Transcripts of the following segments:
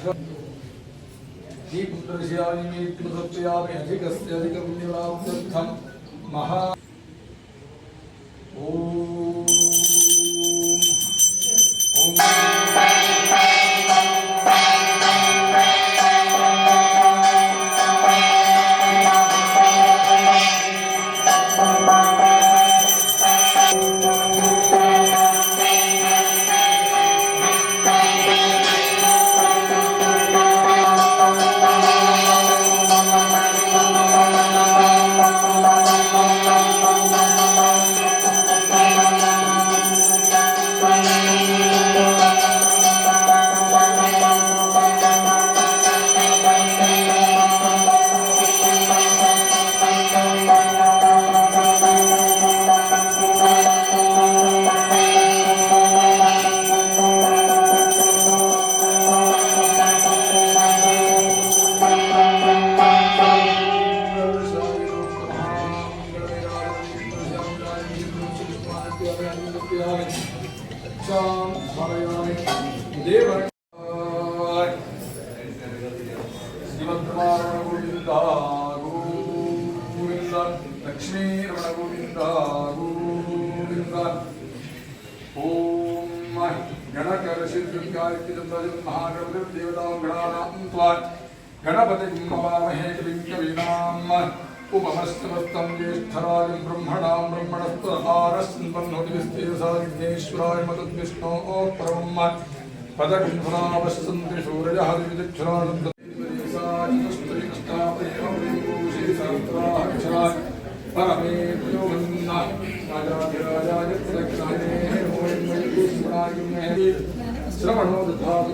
रूपमाघ्र दीपदर्शयामि समर्पयामि अधिकस्य अधिकं निवाप्त्यर्थं महा சங்கத்தியாமி சாம் ஸ்மரயாமி தேவன் ஸ்ரீமத்ரமாரமணகோவிந்தா கோவிந்தா லக்ஷ்மீ ரமணகோவிந்தா கோவிந்தா ஓம் கணகரசித்காரித்திதந்தஜன்மகாகவிதம் தேவதாம் கணானாம் त्वा गणपतिं नमामहे कविं कवीनाम् उपमस्तमस्तं ज्येष्ठराजं ब्रह्मणां ब्रह्मणस्पदारस्न्वन्नोतिविस्तेजसाग्नेश्वराय मदद्विष्णो परब्रह्म पदगन्धरावशसन्ति शूरयः विविधक्षरानन्दस्तापयेवशेषाय परमे प्रियोमन्ना राजाधिराजाय त्रिलक्षणे श्रवणो दधातु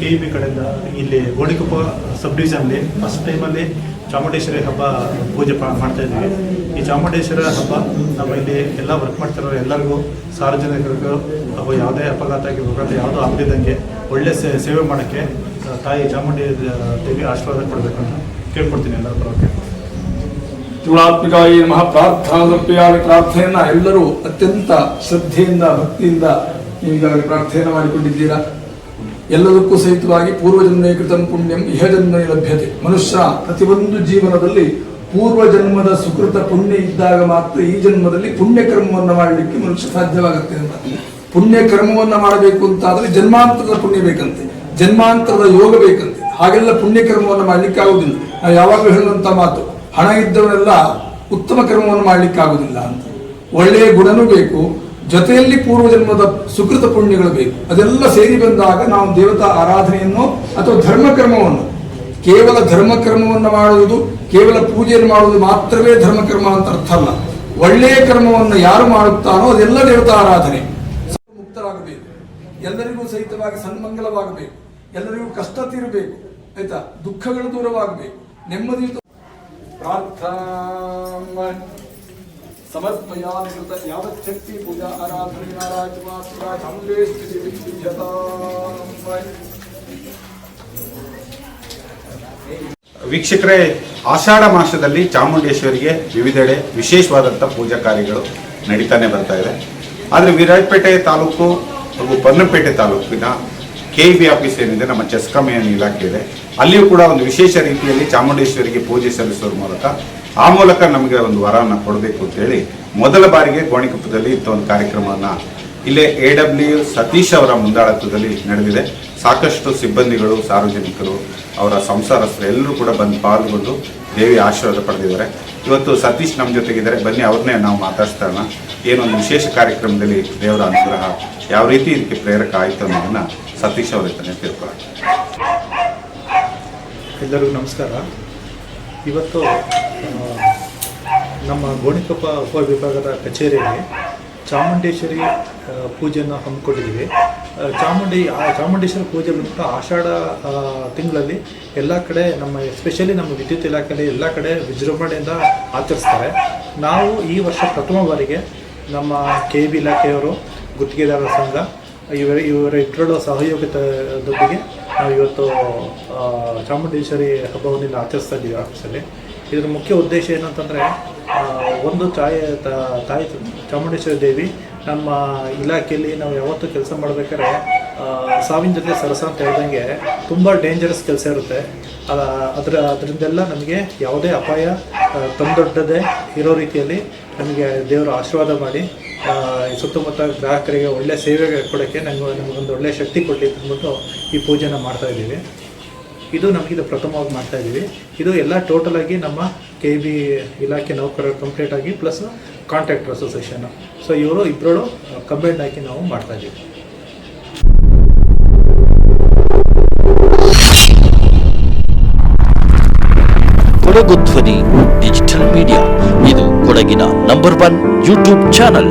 ಕೆ ಇ ಬಿ ಕಡೆಯಿಂದ ಇಲ್ಲಿ ಗೋಡಿಕೊಪ್ಪ ಸಬ್ ಡಿವಿಷನ್ಲಿ ಫಸ್ಟ್ ಟೈಮಲ್ಲಿ ಚಾಮುಂಡೇಶ್ವರಿ ಹಬ್ಬ ಪೂಜೆ ಮಾಡ್ತಾ ಇದ್ದೀವಿ ಈ ಚಾಮುಂಡೇಶ್ವರಿ ಹಬ್ಬ ನಮ್ಮ ಇಲ್ಲಿ ಎಲ್ಲ ವರ್ಕ್ ಮಾಡ್ತಿರೋ ಎಲ್ಲರಿಗೂ, ಸಾರ್ವಜನಿಕರಿಗೂ, ಹಾಗೂ ಯಾವುದೇ ಅಪಘಾತ ಆಗಿರ್ಬೋದು ಯಾವುದೂ ಆಗದಿದ್ದಂಗೆ ಒಳ್ಳೆ ಸೇವೆ ಮಾಡೋಕ್ಕೆ ತಾಯಿ ಚಾಮುಂಡಿ ದೇವಿ ಆಶೀರ್ವಾದ ಕೊಡಬೇಕು ಅಂತ ಕೇಳ್ಕೊಡ್ತೀನಿ ಎಲ್ಲರ ಪರವಾಗಿ. ತ್ರಿಗುಣಾತ್ಮಿಕಾಯಿ ಮಹಾ ಪ್ರಾರ್ಥನಾ ಸಮರ್ಪಯಾಮಿ ಪ್ರಾರ್ಥನೆಯನ್ನು ಎಲ್ಲರೂ ಅತ್ಯಂತ ಶ್ರದ್ಧೆಯಿಂದ, ಭಕ್ತಿಯಿಂದ ನೀವೀಗಾಗಲೇ ಪ್ರಾರ್ಥನೆಯನ್ನು ಮಾಡಿಕೊಂಡಿದ್ದೀರಾ? ಎಲ್ಲದಕ್ಕೂ ಸಹಿತವಾಗಿ ಪೂರ್ವಜನ್ಮೇ ಕೃತಂ ಪುಣ್ಯಂ ಇಹ ಜನ್ಮೇ ಲಭ್ಯತೆ. ಮನುಷ್ಯ ಪ್ರತಿಯೊಂದು ಜೀವನದಲ್ಲಿ ಪೂರ್ವ ಜನ್ಮದ ಸುಕೃತ ಪುಣ್ಯ ಇದ್ದಾಗ ಮಾತ್ರ ಈ ಜನ್ಮದಲ್ಲಿ ಪುಣ್ಯ ಕರ್ಮವನ್ನು ಮಾಡಲಿಕ್ಕೆ ಮನುಷ್ಯ ಸಾಧ್ಯವಾಗುತ್ತೆ ಅಂತ. ಪುಣ್ಯ ಕರ್ಮವನ್ನು ಮಾಡಬೇಕು ಅಂತಾದರೆ ಜನ್ಮಾಂತರದ ಪುಣ್ಯ ಬೇಕಂತೆ. ಜನ್ಮಾಂತರದ ಯೋಗ ಬೇಕಂತೆ. ಹಾಗೆಲ್ಲ ಪುಣ್ಯ ಕರ್ಮವನ್ನು ಮಾಡಲಿಕ್ಕೆ ಆಗುದಿಲ್ಲ. ನಾವು ಯಾವಾಗಲೂ ಹೇಳುವಂತ ಮಾತು, ಹಣ ಇದ್ದವರೆಲ್ಲ ಉತ್ತಮ ಕರ್ಮವನ್ನು ಮಾಡಲಿಕ್ಕೆ ಆಗುದಿಲ್ಲ ಅಂತ. ಒಳ್ಳೆಯ ಗುಣನೂ ಬೇಕು ಜೊತೆಯಲ್ಲಿ ಪೂರ್ವಜನ್ಮದ ಸುಕೃತ ಪುಣ್ಯಗಳು ಬೇಕು. ಅದೆಲ್ಲ ಸೇರಿ ಬಂದಾಗ ನಾವು ದೇವತಾ ಆರಾಧನೆಯನ್ನು ಅಥವಾ ಧರ್ಮಕರ್ಮವನ್ನು, ಕೇವಲ ಧರ್ಮಕರ್ಮವನ್ನು ಮಾಡುವುದು, ಕೇವಲ ಪೂಜೆಯನ್ನು ಮಾಡುವುದು ಮಾತ್ರವೇ ಧರ್ಮಕರ್ಮ ಅಂತ ಅರ್ಥ ಅಲ್ಲ. ಒಳ್ಳೆಯ ಕರ್ಮವನ್ನು ಯಾರು ಮಾಡುತ್ತಾನೋ ಅದೆಲ್ಲ ದೇವತಾ ಆರಾಧನೆ. ಮುಕ್ತರಾಗಬೇಕು. ಎಲ್ಲರಿಗೂ ಸಹಿತವಾಗಿ ಸನ್ಮಂಗಲವಾಗಬೇಕು. ಎಲ್ಲರಿಗೂ ಕಷ್ಟ ತೀರಬೇಕು. ಆಯ್ತಾ? ದುಃಖಗಳು ದೂರವಾಗಬೇಕು. ನೆಮ್ಮದಿಯುತ ಪ್ರಾರ್ಥನಾ ಶಕ್ತಿ ಪೂಜಾ ವೀಕ್ಷಕರೇ, ಆಷಾಢ ಮಾಸದಲ್ಲಿ ಚಾಮುಂಡೇಶ್ವರಿಗೆ ವಿವಿಧೆಡೆ ವಿಶೇಷವಾದಂಥ ಪೂಜಾ ಕಾರ್ಯಗಳು ನಡೀತಾನೆ ಬರ್ತಾ ಇದೆ. ಆದರೆ ವಿರಾಜಪೇಟೆ ತಾಲೂಕು ಹಾಗೂ ಪನ್ನಪೇಟೆ ತಾಲೂಕಿನ ಕೆ ಬಿ ಆಫೀಸ್ ಏನಿದೆ, ನಮ್ಮ ಚೆಸ್ಕಾಂ ಏನು ಇಲಾಖೆ ಇದೆ. ಅಲ್ಲಿಯೂ ಕೂಡ ಒಂದು ವಿಶೇಷ ರೀತಿಯಲ್ಲಿ ಚಾಮುಂಡೇಶ್ವರಿಗೆ ಪೂಜೆ ಸಲ್ಲಿಸುವ ಮೂಲಕ ಆ ಮೂಲಕ ನಮಗೆ ಒಂದು ವರವನ್ನು ಕೊಡಬೇಕು ಅಂತೇಳಿ ಮೊದಲ ಬಾರಿಗೆ ಗೋಣಿಕೊಪ್ಪದಲ್ಲಿ ಇಂಥ ಒಂದು ಕಾರ್ಯಕ್ರಮವನ್ನು ಇಲ್ಲೇ ಎ ಡಬ್ಲ್ಯೂ ಸತೀಶ್ ಅವರ ಮುಂದಾಳತ್ವದಲ್ಲಿ ನಡೆದಿದೆ. ಸಾಕಷ್ಟು ಸಿಬ್ಬಂದಿಗಳು, ಸಾರ್ವಜನಿಕರು, ಅವರ ಸಂಸಾರಸ್ಥರು ಎಲ್ಲರೂ ಕೂಡ ಬಂದು ಪಾಲ್ಗೊಂಡು ದೇವಿ ಆಶೀರ್ವಾದ ಪಡೆದಿದ್ದಾರೆ. ಇವತ್ತು ಸತೀಶ್ ನಮ್ಮ ಜೊತೆಗಿದ್ದಾರೆ. ಬನ್ನಿ, ಅವ್ರನ್ನೇ ನಾವು ಮಾತಾಡ್ಸ್ತಾನ ಏನೊಂದು ವಿಶೇಷ ಕಾರ್ಯಕ್ರಮದಲ್ಲಿ ದೇವರ ಅನುಗ್ರಹ ಯಾವ ರೀತಿ ಇದಕ್ಕೆ ಪ್ರೇರಕ ಆಯಿತು ಅನ್ನೋದನ್ನ ಸತೀಶ್ ಅವರ ಹತ್ರನೇ ತಿಳ್ಕೊಳ್ಳೋಣ. ಎಲ್ಲರಿಗೂ ನಮಸ್ಕಾರ. ಇವತ್ತು ನಮ್ಮ ಗೋಣಿಕೊಪ್ಪ ಉಪವಿಭಾಗದ ಕಚೇರಿಯಲ್ಲಿ ಚಾಮುಂಡೇಶ್ವರಿ ಪೂಜೆಯನ್ನು ಹಮ್ಮಿಕೊಂಡಿದ್ದೀವಿ. ಚಾಮುಂಡಿ, ಆ, ಚಾಮುಂಡೇಶ್ವರಿ ಪೂಜೆ ಬಂದ್ಬಿಟ್ಟು ಆಷಾಢ ತಿಂಗಳಲ್ಲಿ ಎಲ್ಲ ಕಡೆ ನಮ್ಮ ಎಸ್ಪೆಷಲಿ ನಮ್ಮ ವಿದ್ಯುತ್ ಇಲಾಖೆಯಲ್ಲಿ ಎಲ್ಲ ಕಡೆ ವಿಜೃಂಭಣೆಯಿಂದ ಆಚರಿಸ್ತಾರೆ. ನಾವು ಈ ವರ್ಷ ಪ್ರಥಮ ಬಾರಿಗೆ ನಮ್ಮ ಕೆ ಬಿ ಇಲಾಖೆಯವರು, ಗುತ್ತಿಗೆದಾರರ ಸಂಘ, ಇವರ ಇವರ ಇಬ್ಬರ ಸಹಯೋಗದೊಂದಿಗೆ ನಾವು ಇವತ್ತು ಚಾಮುಂಡೇಶ್ವರಿ ಹಬ್ಬವನ್ನು ಆಚರಿಸ್ತಾ ಇದ್ದೀವಿ ಆಫೀಸಲ್ಲಿ ಇದರ ಮುಖ್ಯ ಉದ್ದೇಶ ಏನಂತಂದರೆ ಒಂದು ತಾಯಿ ತಾಯಿ ಚಾಮುಂಡೇಶ್ವರಿ ದೇವಿ ನಮ್ಮ ಇಲಾಖೆಯಲ್ಲಿ ನಾವು ಯಾವತ್ತೂ ಕೆಲಸ ಮಾಡಬೇಕಾದ್ರೆ ಸಾವಿನ ಜೊತೆ ಸರಸ ಅಂತ ಹೇಳ್ದಂಗೆ ತುಂಬ ಡೇಂಜರಸ್ ಕೆಲಸ ಇರುತ್ತೆ. ಅದ ಅದರ, ಅದರಿಂದೆಲ್ಲ ನಮಗೆ ಯಾವುದೇ ಅಪಾಯ ತಂದೊಡ್ಡದೆ ಇರೋ ರೀತಿಯಲ್ಲಿ ನಮಗೆ ದೇವರು ಆಶೀರ್ವಾದ ಮಾಡಿ ಸುತ್ತಮುತ್ತ ಗ್ರಾಹಕರಿಗೆ ಒಳ್ಳೆ ಸೇವೆ ಕೊಡೋಕ್ಕೆ ನಮಗೆ ನಮಗೊಂದು ಒಳ್ಳೆಯ ಶಕ್ತಿ ಕೊಡಲಿ ಅಂದ್ಬಿಟ್ಟು ಈ ಪೂಜೆನ ಮಾಡ್ತಾ ಇದ್ದೀವಿ. ಇದು ನಮಗಿದು ಪ್ರಥಮವಾಗಿ ಮಾಡ್ತಾ ಇದ್ದೀವಿ ಇದು ಎಲ್ಲ ಟೋಟಲ್ ಆಗಿ ನಮ್ಮ ಕೆ ಬಿ ಇಲಾಖೆ ನೌಕರರು ಕಂಪ್ಲೀಟ್ ಆಗಿ ಪ್ಲಸ್ ಕಾಂಟ್ರಾಕ್ಟರ್ ಅಸೋಸಿಯೇಷನ್ ಸೊ ಇವರು ಇಬ್ಬರು ಕಂಬೈಂಡ್ ಆಗಿ ನಾವು ಮಾಡ್ತಾ ಇದ್ದೀವಿ ಕೊಡಗು ಧ್ವನಿ ಡಿಜಿಟಲ್ ಮೀಡಿಯಾ ಇದು ಕೊಡಗಿನ ನಂಬರ್ ಒನ್ ಯೂಟ್ಯೂಬ್ ಚಾನಲ್